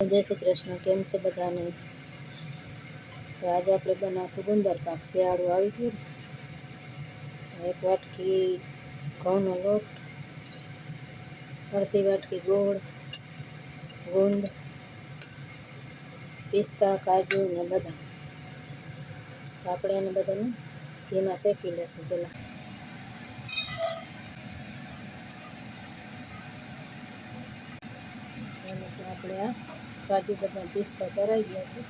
જય શ્રી કૃષ્ણ કેમ છે બધાને તો આજે આપણે બનાવશું ગુંદર પાક શિયાળું આવી ગયું ને. એક વાટકી ઘઉંનો લોટ અડધી વાટકી ગોળ ગુંદ પિસ્તા કાજુ ને બદામ તો આપણે એને બધાને ઘીમાં શેકી લેશું પહેલાં આપણે આ કાજુ બદામ પિસ્તા કરાવી ગયા છે.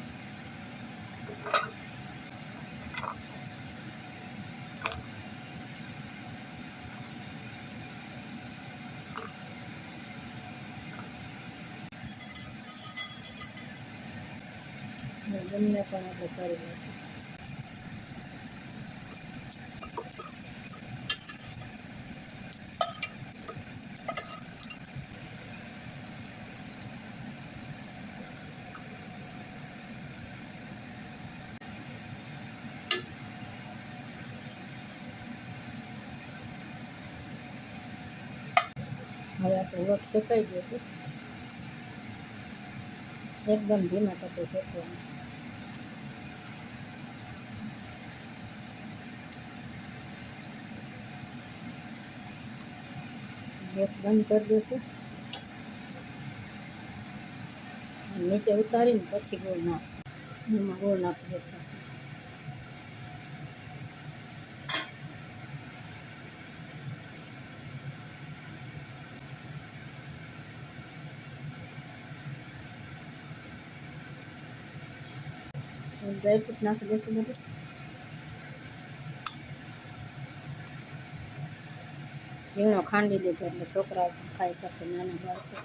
બંને પણ આપણે કરી લઈશું હવે આપણે લોટ શેકાઈ ગયો એકદમ ધીમા તપે શેકવાનું. ગેસ બંધ કરી દેશું. નીચે ઉતારીને પછી ગોળ નાખશું. એમાં ગોળ નાખી દેશું ડ્રાયફ્રૂટ નાખી દેશું બધું ઝીણો ખાંડી લીધો એટલે છોકરાઓ પણ ખાઈ શકે નાના બાળકો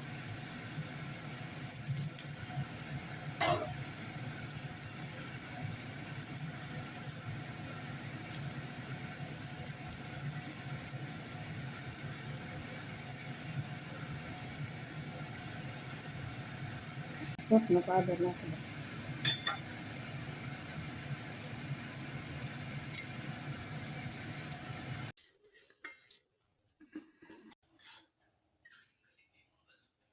સોપનો પાવડર નાખી દઈશું